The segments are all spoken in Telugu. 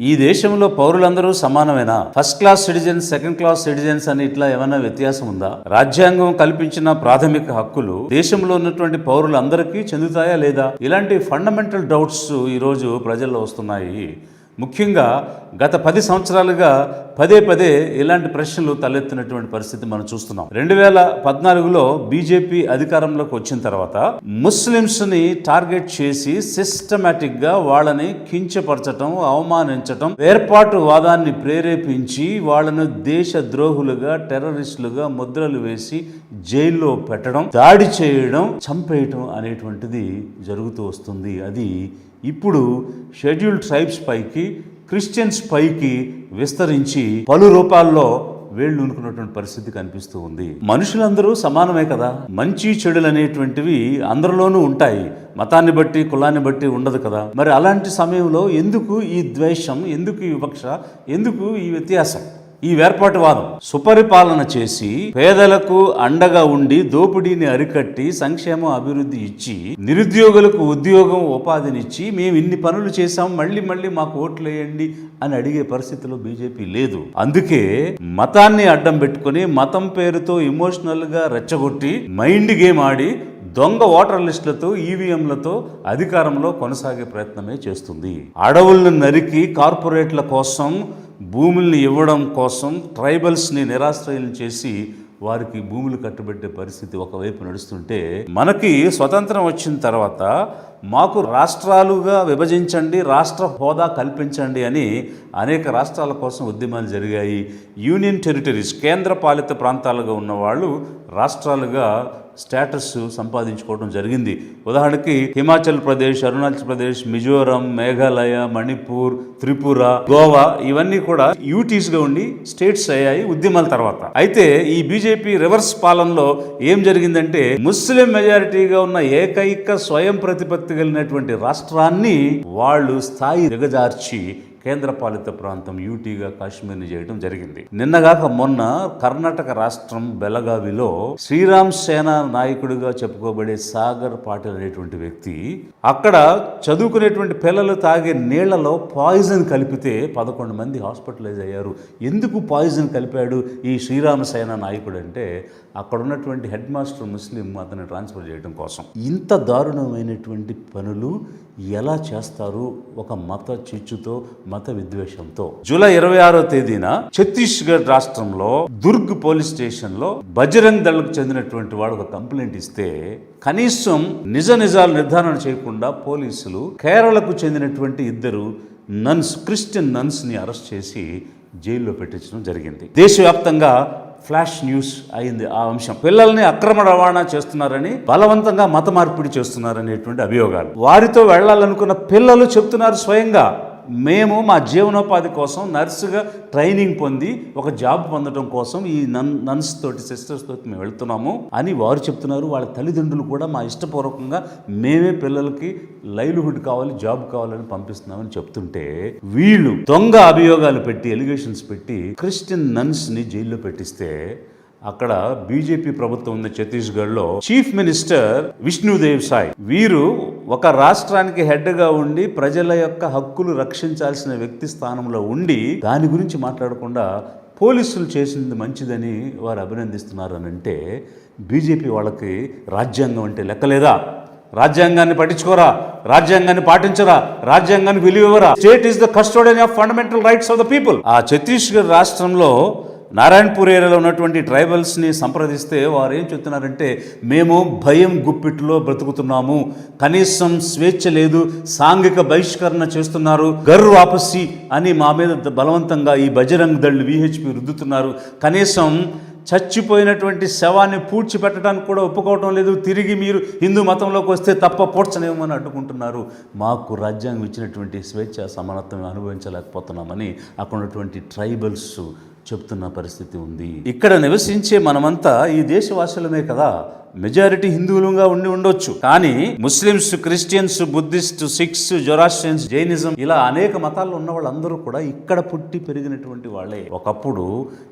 ఈ దేశంలో పౌరులందరూ సమానమేనా? First class citizens second class citizens అని ఇట్లా ఏమైనా వ్యత్యాసం ఉందా? రాజ్యాంగం కల్పించిన ప్రాథమిక హక్కులు దేశంలో ఉన్నటువంటి పౌరులందరికీ చెందుతాయా లేదా? ఇలాంటి ఫండమెంటల్ డౌట్స్ ఈరోజు ప్రజల్లో వస్తున్నాయి. ముఖ్యంగా గత పది సంవత్సరాలుగా పదే పదే ఇలాంటి ప్రశ్నలు తలెత్తినటువంటి పరిస్థితి మనం చూస్తున్నాం. రెండు వేల పద్నాలుగులో బీజేపీ అధికారంలోకి వచ్చిన తర్వాత ముస్లిమ్స్ని టార్గెట్ చేసి సిస్టమేటిక్గా వాళ్ళని కించపరచటం అవమానించటం ఏర్పాటు వాదాన్ని ప్రేరేపించి వాళ్ళను దేశ ద్రోహులుగా టెర్రరిస్టులుగా ముద్రలు వేసి జైల్లో పెట్టడం దాడి చేయడం చంపేయటం అనేటువంటిది జరుగుతూ వస్తుంది. అది ఇప్పుడు షెడ్యూల్డ్ ట్రైబ్స్ పైకి క్రిస్టియన్స్ పైకి విస్తరించి పలు రూపాల్లో వేళ్ళు ఉనుకున్నటువంటి పరిస్థితి కనిపిస్తూ ఉంది. మనుషులందరూ సమానమే కదా? మంచి చెడులు అనేటువంటివి అందరిలోనూ ఉంటాయి. మతాన్ని బట్టి కులాన్ని బట్టి ఉండదు కదా? మరి అలాంటి సమయంలో ఎందుకు ఈ ద్వేషం ఎందుకు ఈ వివక్ష ఎందుకు ఈ వ్యత్యాసం? ఈ వేర్పాటువాదం. సుపరిపాలన చేసి పేదలకు అండగా ఉండి దోపిడీని అరికట్టి సంక్షేమం అభివృద్ధి ఇచ్చి నిరుద్యోగులకు ఉద్యోగం ఉపాధినిచ్చి మేము ఇన్ని పనులు చేశాం మళ్ళీ మళ్ళీ మాకు ఓట్లు వేయండి అని అడిగే పరిస్థితిలో బీజేపీ లేదు. అందుకే మతాన్ని అడ్డం పెట్టుకొని మతం పేరుతో ఎమోషనల్గా రెచ్చగొట్టి మైండ్ గేమ్ ఆడి దొంగ ఓటర్ లిస్టులతో ఈవీఎంలతో అధికారంలో కొనసాగే ప్రయత్నమే చేస్తుంది. అడవులను నరికి కార్పొరేట్ల కోసం భూముల్ని ఇవ్వడం కోసం ట్రైబల్స్ని నిరాశ్రయం చేసి వారికి భూములు కట్టబెట్టే పరిస్థితి ఒకవైపు నడుస్తుంటే మనకి స్వతంత్రం వచ్చిన తర్వాత మాకు రాష్ట్రాలుగా విభజించండి రాష్ట్ర హోదా కల్పించండి అని అనేక రాష్ట్రాల కోసం ఉద్యమాలు జరిగాయి. యూనియన్ టెరిటరీస్ కేంద్ర పాలిత ప్రాంతాలుగా ఉన్నవాళ్ళు రాష్ట్రాలుగా స్టేటస్ సంపాదించుకోవడం జరిగింది. ఉదాహరణకి హిమాచల్ ప్రదేశ్ అరుణాచల్ ప్రదేశ్ మిజోరం మేఘాలయ మణిపూర్ త్రిపుర గోవా ఇవన్నీ కూడా యూటీస్గా ఉండి స్టేట్స్ అయ్యాయి ఉద్యమాల తర్వాత. అయితే ఈ బీజేపీ రివర్స్ పాలనలో ఏం జరిగిందంటే ముస్లిం మెజారిటీగా ఉన్న ఏకైక స్వయం ప్రతిపత్తి కలిగినటువంటి రాష్ట్రాన్ని వాళ్ళు స్థాయి దిగజార్చి కేంద్రపాలిత ప్రాంతం యూటీగా కాశ్మీర్ని చేయడం జరిగింది. నిన్నగాక మొన్న కర్ణాటక రాష్ట్రం బెలగావిలో శ్రీరామ్ సేన నాయకుడిగా చెప్పుకోబడే సాగర్ పాటిల్ అనేటువంటి వ్యక్తి అక్కడ చదువుకునేటువంటి పిల్లలు తాగే నీళ్ళలో పాయిజన్ కలిపితే పదకొండు మంది హాస్పిటలైజ్ అయ్యారు. ఎందుకు పాయిజన్ కలిపాడు ఈ శ్రీరామ సేన నాయకుడు అంటే అక్కడ ఉన్నటువంటి హెడ్ మాస్టర్ ముస్లిం అతన్ని ట్రాన్స్ఫర్ చేయడం కోసం. ఇంత దారుణమైనటువంటి పనులు ఎలా చేస్తారు ఒక మత చిచ్చుతో మత విద్వేషంతో? జూలై ఇరవై ఆరో తేదీన ఛత్తీస్గఢ్ రాష్ట్రంలో దుర్గ్ పోలీస్ స్టేషన్లో బజరంగ్ దళకు చెందినటువంటి వాడు ఒక కంప్లైంట్ ఇస్తే కనీసం నిజ నిజాలు నిర్ధారణ చేయకుండా పోలీసులు కేరళకు చెందినటువంటి ఇద్దరు నన్స్ క్రిస్టియన్ నన్స్ని అరెస్ట్ చేసి జైల్లో పెట్టించడం జరిగింది. దేశవ్యాప్తంగా ఫ్లాష్ న్యూస్ అయింది ఆ అంశం. పిల్లల్ని అక్రమ రవాణా చేస్తున్నారని బలవంతంగా మత మార్పిడి చేస్తున్నారనేటువంటి అభియోగాలు. వారితో వెళ్ళాలనుకున్న పిల్లలు చెప్తున్నారు స్వయంగా. మేము మా జీవనోపాధి కోసం నర్సుగా ట్రైనింగ్ పొంది ఒక జాబ్ పొందడం కోసం ఈ నన్ నన్స్ తోటి సిస్టర్స్ తోటి మేము వెళ్తున్నాము అని వారు చెప్తున్నారు. వాళ్ళ తల్లిదండ్రులు కూడా మా ఇష్టపూర్వకంగా మేమే పిల్లలకి లైవ్లీహుడ్ కావాలి జాబ్ కావాలని పంపిస్తున్నామని చెప్తుంటే వీళ్ళు దొంగ అభియోగాలు పెట్టి ఎలిగేషన్స్ పెట్టి క్రిస్టియన్ నన్స్ని జైల్లో పెట్టిస్తే అక్కడ బీజేపీ ప్రభుత్వం ఉంది ఛత్తీస్గఢ్లో చీఫ్ మినిస్టర్ విష్ణుదేవ్ సాయి. వీరు ఒక రాష్ట్రానికి హెడ్గా ఉండి ప్రజల యొక్క హక్కులు రక్షించాల్సిన వ్యక్తి స్థానంలో ఉండి దాని గురించి మాట్లాడకుండా పోలీసులు చేసింది మంచిదని వారు అభినందిస్తున్నారు అని అంటే బీజేపీ వాళ్ళకి రాజ్యాంగం అంటే లెక్కలేదా రాజ్యాంగాన్ని పట్టించుకోరా? రాజ్యాంగాన్ని పాటించరా? రాజ్యాంగాన్ని విలువరా state is the custodian of fundamental rights of the people. ఆ ఛత్తీస్గఢ్ రాష్ట్రంలో నారాయణపూర్ ఏరియాలో ఉన్నటువంటి ట్రైబల్స్ని సంప్రదిస్తే వారు ఏం చెప్తున్నారంటే మేము భయం గుప్పిట్లో బ్రతుకుతున్నాము. కనీసం స్వేచ్ఛ లేదు. సాంఘిక బహిష్కరణ చేస్తున్నారు. గర్ వాపసి అని మా మీద బలవంతంగా ఈ బజరంగ్ దళ్ళు విహెచ్పి రుద్దుతున్నారు. కనీసం చచ్చిపోయినటువంటి శవాన్ని పూడ్చిపెట్టడానికి కూడా ఒప్పుకోవటం లేదు. తిరిగి మీరు హిందూ మతంలోకి వస్తే తప్ప పూడ్చనేమని అడ్డుకుంటున్నారు. మాకు రాజ్యాంగం ఇచ్చినటువంటి స్వేచ్ఛ సమానత్వం అనుభవించలేకపోతున్నామని అక్కడ ఉన్నటువంటి ట్రైబల్స్ చెప్తున్న పరిస్థితి ఉంది. ఇక్కడ నివసించే మనమంతా ఈ దేశవాసులమే కదా. మెజారిటీ హిందువులుగా ఉండి ఉండొచ్చు. కానీ Muslims Christians Buddhist Sikhs Zoroastrians Jainism ఇలా అనేక మతాల్లో ఉన్న వాళ్ళందరూ కూడా ఇక్కడ పుట్టి పెరిగినటువంటి వాళ్ళే. ఒకప్పుడు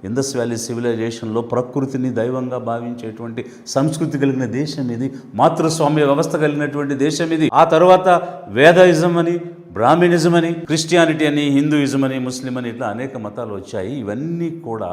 ఇందస్ వ్యాలీ సివిలైజేషన్లో ప్రకృతిని దైవంగా భావించేటువంటి సంస్కృతి కలిగిన దేశం ఇది మాతృస్వామ్య వ్యవస్థ కలిగినటువంటి దేశం ఇది. ఆ తర్వాత వేదాయిజం అని బ్రాహ్మినిజం అని క్రిస్టియానిటీ అని హిందూయిజం అని ముస్లిం అని ఇట్లా అనేక మతాలు వచ్చాయి. ఇవన్నీ కూడా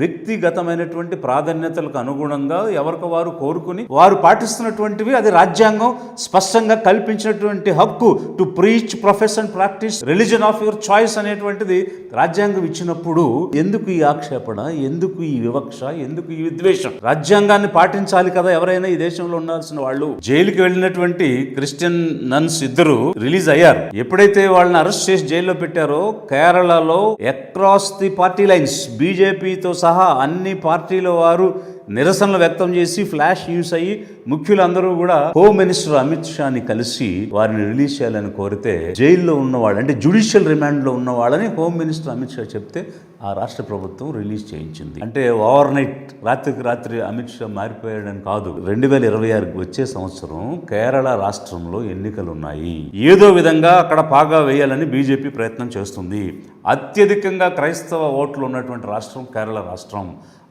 వ్యక్తిగతమైనటువంటి ప్రాధాన్యతలకు అనుగుణంగా ఎవరికి వారు కోరుకుని వారు పాటిస్తున్నటువంటివి అది రాజ్యాంగం స్పష్టంగా కల్పించినటువంటి హక్కు. To preach profess and practice religion of your choice అనేటువంటిది రాజ్యాంగం ఇచ్చినప్పుడు ఎందుకు ఈ ఆక్షేపణ ఎందుకు ఈ వివక్ష ఎందుకు ఈ విద్వేషం? రాజ్యాంగాన్ని పాటించాలి కదా ఎవరైనా ఈ దేశంలో ఉండాల్సిన వాళ్ళు. జైలుకి వెళ్ళినటువంటి క్రిస్టియన్ నన్స్ ఇద్దరు రిలీజ్ అయ్యారు. ఎప్పుడైతే వాళ్ళని అరెస్ట్ చేసి జైల్లో పెట్టారో కేరళలో అక్రాస్ ది పార్టీ లైన్స్ బీజేపీతో సహా అన్ని పార్టీల వారు నిరసనలు వ్యక్తం చేసి ఫ్లాష్ న్యూస్ అయ్యి ముఖ్యులందరూ కూడా హోమ్ మినిస్టర్ అమిత్ షాని కలిసి వారిని రిలీజ్ చేయాలని కోరితే జైల్లో ఉన్నవాళ్ళు అంటే జ్యుడిషియల్ రిమాండ్లో ఉన్న వాళ్ళని హోమ్ మినిస్టర్ అమిత్ షా చెప్తే ఆ రాష్ట్ర ప్రభుత్వం రిలీజ్ చేయించింది. అంటే ఓవర్ నైట్ రాత్రికి రాత్రి అమిత్ షా మారిపోయాడని కాదు. రెండు వేల ఇరవై ఆరుకి వచ్చే సంవత్సరం కేరళ రాష్ట్రంలో ఎన్నికలు ఉన్నాయి ఏదో విధంగా అక్కడ పాగా వేయాలని బీజేపీ ప్రయత్నం చేస్తుంది. అత్యధికంగా క్రైస్తవ ఓట్లు ఉన్నటువంటి రాష్ట్రం కేరళ రాష్ట్రం.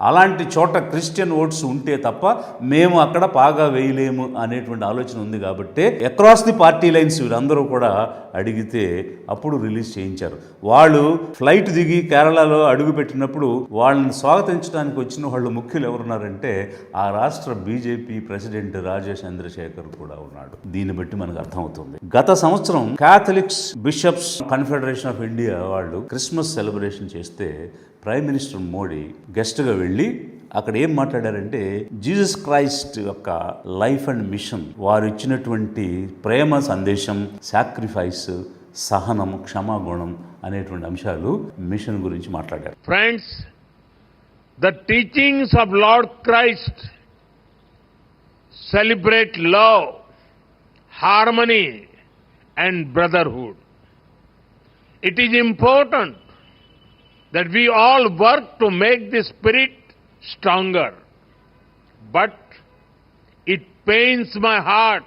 అలాంటి చోట క్రిస్టియన్ ఓట్స్ ఉంటే తప్ప మేము అక్కడ బాగా వేయలేము అనేటువంటి ఆలోచన ఉంది కాబట్టి అక్రాస్ ది పార్టీ లైన్స్ వీరందరూ కూడా అడిగితే అప్పుడు రిలీజ్ చేయించారు. వాళ్ళు ఫ్లైట్ దిగి కేరళలో అడుగుపెట్టినప్పుడు వాళ్ళని స్వాగతించడానికి వచ్చిన వాళ్ళు ముఖ్యులు ఎవరున్నారంటే ఆ రాష్ట్ర బీజేపీ ప్రెసిడెంట్ రాజేష్ చంద్రశేఖర్ కూడా ఉన్నాడు. దీన్ని బట్టి మనకు అర్థమవుతుంది. గత సంవత్సరం Catholics bishops confederation of India వాళ్ళు క్రిస్మస్ సెలబ్రేషన్ చేస్తే ప్రైమ్ మినిస్టర్ మోడీ గెస్ట్గా వెళ్ళి అక్కడ ఏం మాట్లాడారంటే జీసస్ క్రైస్ట్ యొక్క లైఫ్ అండ్ మిషన్ వారు ఇచ్చినటువంటి ప్రేమ సందేశం సాక్రిఫైస్ సహనం క్షమాగుణం అనేటువంటి అంశాలు మిషన్ గురించి మాట్లాడారు. Friends the teachings of Lord Christ celebrate love harmony and brotherhood It is important that we all work to make the spirit stronger. But it pains my heart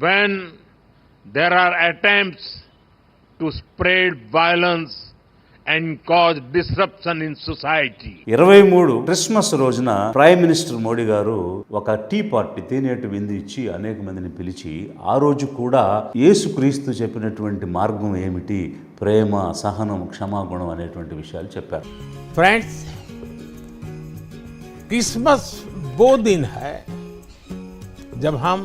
when there are attempts to spread violence and cause disruption in society. ఇరవై మూడు క్రిస్మస్ రోజున ప్రైమ్ మినిస్టర్ మోడీ గారు ఒక టీ పార్టీ తేనేటి విందు ఇచ్చి అనేక మందిని పిలిచి ఆ రోజు కూడా యేసుక్రీస్తు చెప్పినటువంటి మార్గం ఏమిటి ప్రేమ సహనం క్షమాగుణం అనేటువంటి విషయాలు చెప్పారు फ्रेंड्स क्रिसमस वो दिन है जब हम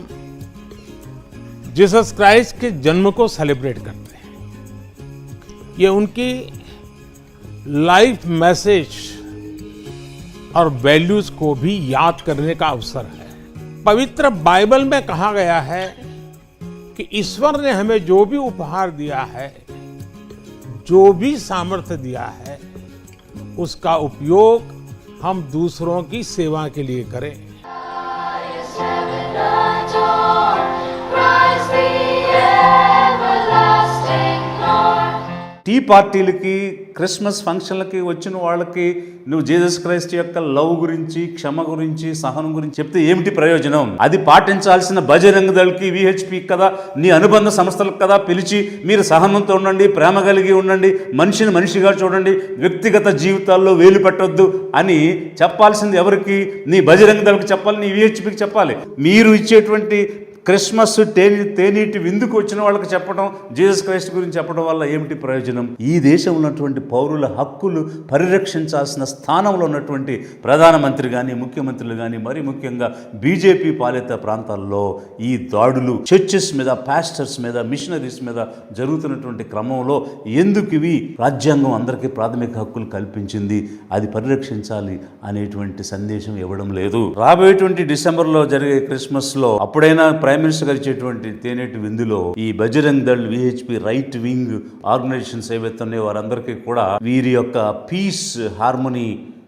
जीसस क्राइस्ट के जन्म को सेलिब्रेट करते हैं ये उनकी लाइफ मैसेज और वैल्यूज़ को भी याद करने का अवसर है। पवित्र बाइबल में कहा गया है कि ईश्वर ने हमें जो भी उपहार दिया है जो भी सामर्थ्य दिया है उसका उपयोग हम दूसरों की सेवा के लिए करें। टी adore, Christ క్రిస్మస్ ఫంక్షన్లకి వచ్చిన వాళ్ళకి నువ్వు జీసస్ క్రైస్ట్ యొక్క లవ్ గురించి క్షమ గురించి సహనం గురించి చెప్తే ఏమిటి ప్రయోజనం? అది పాటించాల్సిన బజరంగ దళకి విహెచ్పి కదా నీ అనుబంధ సంస్థలకు కదా పిలిచి మీరు సహనంతో ఉండండి ప్రేమ కలిగి ఉండండి మనిషిని మనిషిగా చూడండి వ్యక్తిగత జీవితాల్లో వేలు పెట్టొద్దు అని చెప్పాల్సింది ఎవరికి? నీ బజరంగ దళకి చెప్పాలి నీ విహెచ్పికి చెప్పాలి. మీరు ఇచ్చేటువంటి క్రిస్మస్ తేని తేనీటి విందుకు వచ్చిన వాళ్ళకి చెప్పడం జీసస్ క్రైస్ట్ గురించి చెప్పడం వల్ల ఏమిటి ప్రయోజనం? ఈ దేశంలో ఉన్నటువంటి పౌరుల హక్కులు పరిరక్షించాల్సిన స్థానంలో ఉన్నటువంటి ప్రధానమంత్రి కానీ ముఖ్యమంత్రులు కానీ మరి ముఖ్యంగా బీజేపీ పాలిత ప్రాంతాల్లో ఈ దాడులు చర్చెస్ మీద పాస్టర్స్ మీద మిషనరీస్ మీద జరుగుతున్నటువంటి క్రమంలో ఎందుకు ఇవి రాజ్యాంగం అందరికీ ప్రాథమిక హక్కులు కల్పించింది? అది పరిరక్షించాలి అనేటువంటి సందేశం ఇవ్వడం లేదు. రాబోయేటువంటి డిసెంబర్లో జరిగే క్రిస్మస్లో అప్పుడైనా ప్రైమ్ మినిస్టర్ గారు ఇచ్చేటువంటి తేనేటి విందులో ఈ Bajrang Dal VHP right wing organisations ఏవైతే ఉన్నాయో వారందరికీ కూడా వీరి యొక్క పీస్ హార్మోనీ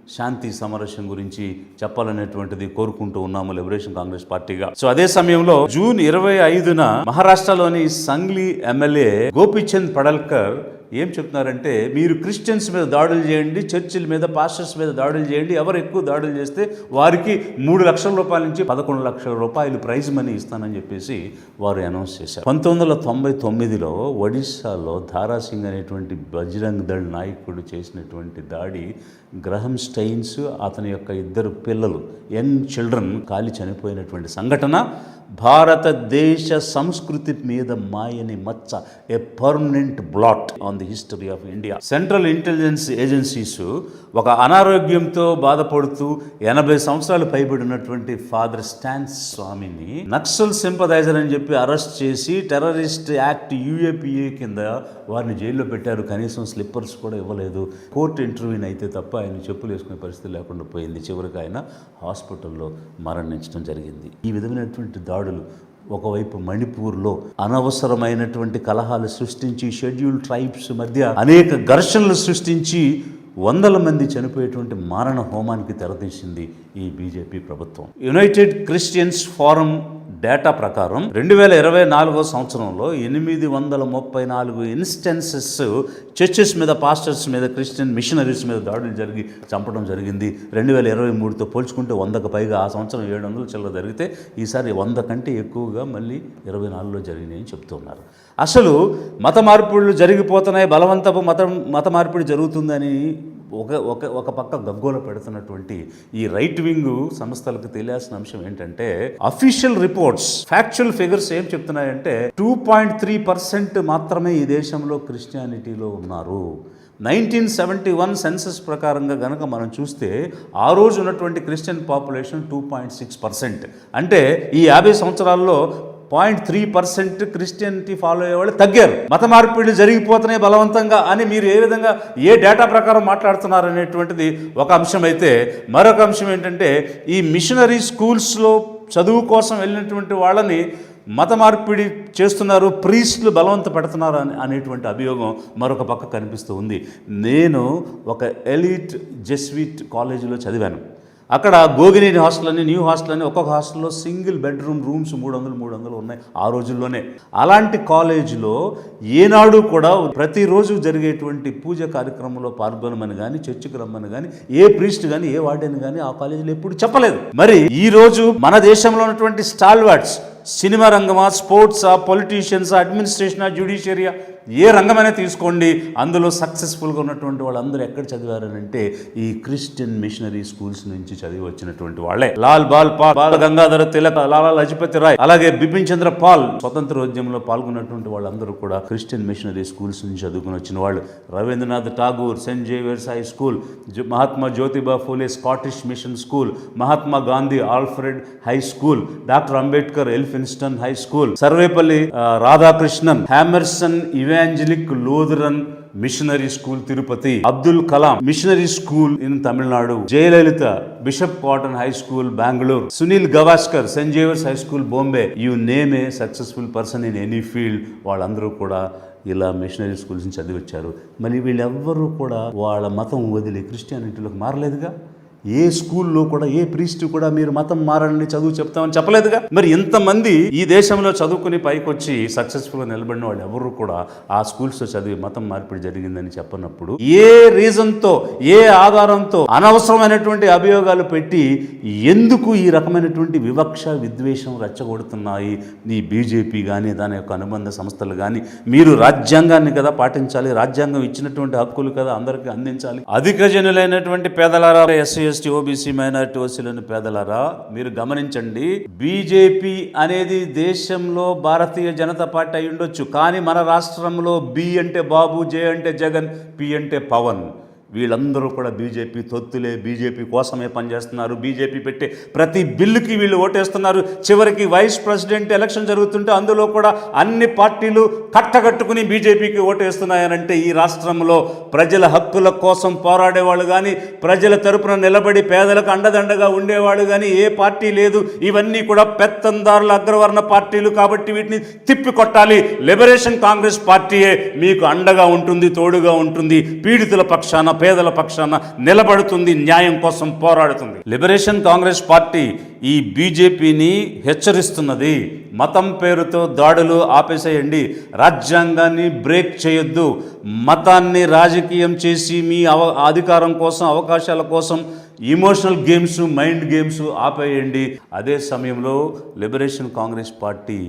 శాంతి సమరస్యం గురించి చెప్పాలనేటువంటిది కోరుకుంటూ ఉన్నాము లిబరేషన్ కాంగ్రెస్ పార్టీగా. సో అదే సమయంలో జూన్ ఇరవై ఐదున మహారాష్ట్రలోని సంగ్లీ ఎమ్మెల్యే గోపీచంద్ పడల్కర్ ఏం చెప్తున్నారంటే మీరు క్రిస్టియన్స్ మీద దాడులు చేయండి చర్చిల మీద పాస్టర్స్ మీద దాడులు చేయండి ఎవరు ఎక్కువ దాడులు చేస్తే వారికి మూడు లక్షల రూపాయల నుంచి పదకొండు లక్షల రూపాయలు ప్రైజ్ మనీ ఇస్తానని చెప్పేసి వారు అనౌన్స్ చేశారు. పంతొమ్మిది వందల తొంభై తొమ్మిదిలో ఒడిశాలో ధారాసింగ్ అనేటువంటి బజరంగ్ దళ్ నాయకుడు చేసినటువంటి దాడి గ్రహం స్టైన్స్ అతని యొక్క ఇద్దరు పిల్లలు యంగ్ చిల్డ్రన్ కాలి చనిపోయినటువంటి సంఘటన భారతదేశ సంస్కృతి మీద మాయని మచ్చ a permanent blot on the history of India central intelligence agencies ఒక అనారోగ్యంతో బాధపడుతూ ఎనభై సంవత్సరాలు పైబడినటువంటి ఫాదర్ స్టాన్స్ స్వామిని నక్సల్ సింపదైజర్ అని చెప్పి అరెస్ట్ చేసి టెర్రరిస్ట్ యాక్ట్ యూఏపీఏ కింద వారిని జైల్లో పెట్టారు. కనీసం స్లిప్పర్స్ కూడా ఇవ్వలేదు. కోర్టు ఇంటర్వ్యూని అయితే తప్ప ఆయన చెప్పులు వేసుకునే పరిస్థితి లేకుండా పోయింది. చివరికి ఆయన హాస్పిటల్లో మరణించడం జరిగింది. ఈ విధమైనటువంటి దాడులు ఒకవైపు మణిపూర్లో అనవసరమైనటువంటి కలహాలు సృష్టించి షెడ్యూల్ ట్రైబ్స్ మధ్య అనేక ఘర్షణలు సృష్టించి వందల మంది చనిపోయేటువంటి మారణ హోమానికి తెరదీసింది ఈ బీజేపీ ప్రభుత్వం. యునైటెడ్ క్రిస్టియన్స్ ఫోరం డేటా ప్రకారం రెండు వేల ఇరవై నాలుగో సంవత్సరంలో ఎనిమిది వందల ముప్పై నాలుగు ఇన్స్టెన్సెస్ చర్చెస్ మీద పాస్టర్స్ మీద క్రిస్టియన్ మిషనరీస్ మీద దాడులు జరిగి చంపడం జరిగింది. రెండు వేల ఇరవై మూడుతో పోల్చుకుంటే వందకు పైగా ఆ సంవత్సరం ఏడు వందల చిల్లర జరిగితే ఈసారి వంద కంటే ఎక్కువగా మళ్ళీ ఇరవై నాలుగులో జరిగినాయని చెప్తున్నారు. అసలు మత మార్పిడులు జరిగిపోతున్నాయి బలవంతపు మత మత మార్పిడి జరుగుతుందని ఒక ఒక ఒక పక్క గగ్గోల పెడుతున్నటువంటి ఈ రైట్ వింగ్ సంస్థలకు తెలియాల్సిన అంశం ఏంటంటే అఫీషియల్ రిపోర్ట్స్ ఫ్యాక్చువల్ ఫిగర్స్ ఏం చెప్తున్నాయంటే టూ పాయింట్ త్రీ పర్సెంట్ మాత్రమే ఈ దేశంలో క్రిస్టియానిటీలో ఉన్నారు. నైన్టీన్ సెవెంటీ వన్ సెన్సస్ ప్రకారంగా గనక మనం చూస్తే ఆ రోజు ఉన్నటువంటి Christian population two point six percent అంటే ఈ యాభై సంవత్సరాల్లో point three percent Christianity follow అయ్యేవాళ్ళు తగ్గారు. మత మార్పిడి జరిగిపోతున్నాయి బలవంతంగా అని మీరు ఏ విధంగా ఏ డేటా ప్రకారం మాట్లాడుతున్నారు అనేటువంటిది ఒక అంశం అయితే మరొక అంశం ఏంటంటే ఈ మిషనరీ స్కూల్స్లో చదువు కోసం వెళ్ళినటువంటి వాళ్ళని మత మార్పిడి చేస్తున్నారు ప్రీస్టులు బలవంత పెడుతున్నారు అని అనేటువంటి అభియోగం మరొక పక్క కనిపిస్తూ ఉంది. నేను ఒక ఎలీట్ జెస్విట్ కాలేజీలో చదివాను. అక్కడ గోగినేని హాస్టల్ అని న్యూ హాస్టల్ అని ఒక్కొక్క హాస్టల్లో సింగిల్ బెడ్రూమ్ రూమ్స్ మూడు వందలు మూడు వందలు ఉన్నాయి ఆ రోజుల్లోనే. అలాంటి కాలేజీలో ఏనాడు కూడా ప్రతిరోజు జరిగేటువంటి పూజ కార్యక్రమంలో పాల్గొనమని కానీ చర్చికి రమ్మని కానీ ఏ ప్రీస్ట్ కానీ ఏ వార్డెన్ కానీ ఆ కాలేజీలో ఎప్పుడు చెప్పలేదు. మరి ఈ రోజు మన దేశంలో ఉన్నటువంటి స్టాల్వాట్స్ సినిమా రంగమా స్పోర్ట్సా పొలిటీషియన్సా అడ్మినిస్ట్రేషనా జ్యుడిషియరీయా ఏ రంగమైనా తీసుకోండి. అందులో సక్సెస్ఫుల్గా ఉన్నటువంటి వాళ్ళందరూ ఎక్కడ చదివారనంటే ఈ క్రిస్టియన్ మిషనరీ స్కూల్స్ నుంచి చదివి వచ్చినటువంటి వాళ్ళే. లాల్ బాల్ పాల్ బాల గంగాధర తిలక లాలా లజపతి రాయ్ అలాగే బిపిన్ చంద్ర పాల్ స్వతంత్రోద్యమంలో పాల్గొన్నటువంటి వాళ్ళందరూ కూడా క్రిస్టియన్ మిషనరీ స్కూల్స్ నుంచి చదువుకుని వచ్చిన వాళ్ళు. Rabindranath Tagore Saint Xavier's high school Mahatma Jyotiba Phule Scottish mission school Mahatma Gandhi Alfred high school doctor Ambedkar Elphinstone high school Sarvepalli Radhakrishnan Hammerson evangelical Lutheran missionary school Tirupati Abdul Kalam missionary school in Tamil Nadu Jayalalithaa bishop Cotton high school Bengaluru Sunil Gavaskar Saint Xavier's high school Bombay you name a successful person in any field వాళ్ళందరూ కూడా ఇలా మిషనరీ స్కూల్స్ నుంచి చదివి వచ్చారు మళ్ళీ వీళ్ళెవ్వరూ కూడా వాళ్ళ మతం వదిలి క్రిస్టియానిటీలోకి మారలేదుగా? ఏ స్కూల్లో కూడా ఏ ప్రీస్ట్ కూడా మీరు మతం మారని చదువు చెప్తామని చెప్పలేదుగా? మరి ఇంతమంది ఈ దేశంలో చదువుకుని పైకొచ్చి సక్సెస్ఫుల్గా నిలబడిన వాళ్ళు ఎవరు కూడా ఆ స్కూల్స్లో చదివి మతం మార్పిడి జరిగిందని చెప్పనప్పుడు ఏ రీజన్తో ఏ ఆధారంతో అనవసరమైనటువంటి అభియోగాలు పెట్టి ఎందుకు ఈ రకమైనటువంటి వివక్ష విద్వేషం రెచ్చగొడుతున్నాయి? ఈ బీజేపీ కానీ దాని యొక్క అనుబంధ సంస్థలు కానీ మీరు రాజ్యాంగాన్ని కదా పాటించాలి రాజ్యాంగం ఇచ్చినటువంటి హక్కులు కదా అందరికీ అందించాలి. అధిక జనులైనటువంటి పేదలారా ఎస్సీ ఎస్టీ ఓబీసీ మైనారిటీ ఓసీలను పేదలారా మీరు గమనించండి బీజేపీ అనేది దేశంలో భారతీయ జనతా పార్టీ అయి ఉండొచ్చు కానీ మన రాష్ట్రంలో బి అంటే బాబు జే అంటే జగన్ పి అంటే పవన్. వీళ్ళందరూ కూడా బీజేపీ తొత్తులే బీజేపీ కోసమే పనిచేస్తున్నారు. బీజేపీ పెట్టే ప్రతి బిల్లుకి వీళ్ళు ఓటేస్తున్నారు. చివరికి వైస్ ప్రెసిడెంట్ ఎలక్షన్ జరుగుతుంటే అందులో కూడా అన్ని పార్టీలు కట్టకట్టుకుని బీజేపీకి ఓటేస్తున్నాయనంటే ఈ రాష్ట్రంలో ప్రజల హక్కుల కోసం పోరాడేవాళ్ళు కానీ ప్రజల తరపున నిలబడి పేదలకు అండదండగా ఉండేవాళ్ళు కానీ ఏ పార్టీ లేదు. ఇవన్నీ కూడా పెత్తందారుల అగ్రవర్ణ పార్టీలు కాబట్టి వీటిని తిప్పి కొట్టాలి లిబరేషన్ కాంగ్రెస్ పార్టీయే మీకు అండగా ఉంటుంది తోడుగా ఉంటుంది. పీడితుల పక్షాన పేదల పక్షాన నిలబడుతుంది న్యాయం కోసం పోరాడుతుంది. లిబరేషన్ కాంగ్రెస్ పార్టీ ఈ బీజేపీని హెచ్చరిస్తున్నది. మతం పేరుతో దాడులు ఆపేసేయండి. రాజ్యాంగాన్ని బ్రేక్ చేయొద్దు. మతాన్ని రాజకీయం చేసి మీ అవ అధికారం కోసం అవకాశాల కోసం ఇమోషనల్ గేమ్స్ మైండ్ గేమ్స్ ఆపేయండి. అదే సమయంలో లిబరేషన్ కాంగ్రెస్ పార్టీ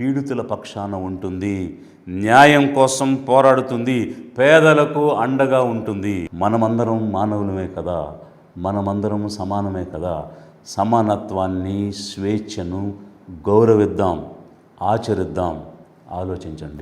పీడితుల పక్షాన ఉంటుంది. న్యాయం కోసం పోరాడుతుంది పేదలకు అండగా ఉంటుంది. మనమందరం మానవులమే కదా మనమందరం సమానమే కదా. సమానత్వాన్ని స్వేచ్ఛను గౌరవిద్దాం ఆచరిద్దాం. ఆలోచించండి.